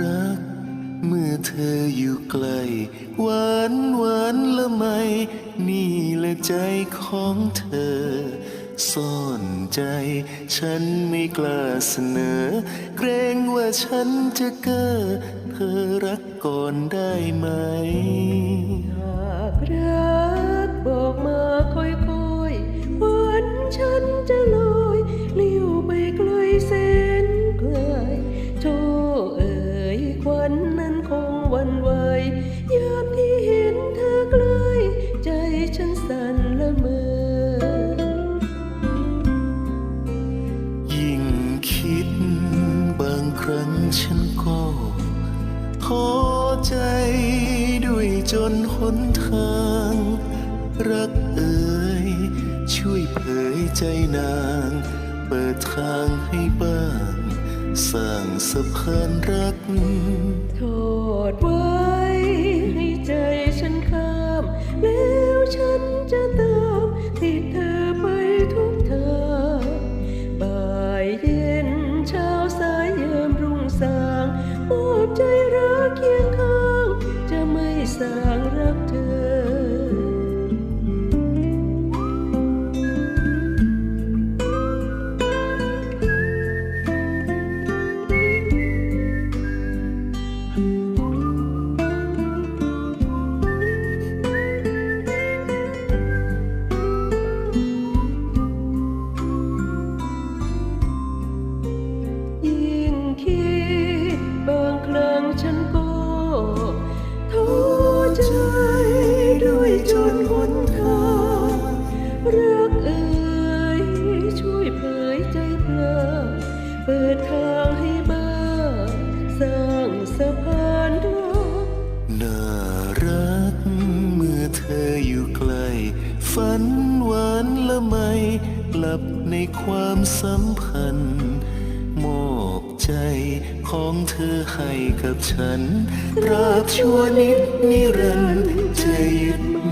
รัก เมื่อเธออยู่ไกล หวานหวานละไม นี่และใจของเธอ ซ่อนใจ ฉันไม่กล้าเสนอ เกรงว่าฉันจะเก้อเธอรักก่อนได้ไหมหากรัก ยามที่เห็นเธอใกล้ใจฉันสั่นละเมอ ยิ่งคิดบางครั้งฉันก็ท้อใจด้วยจนหนทาง รักเอ่ยช่วยเผยใจนาง เปิดทางให้บ้าง สร้างสะพานรัก จ ฝันหวานละไมหลับในความสัมพันธ์มอบใจของเธอให้กับฉันตราบชั่วนิดนิรันดร์จะยึดม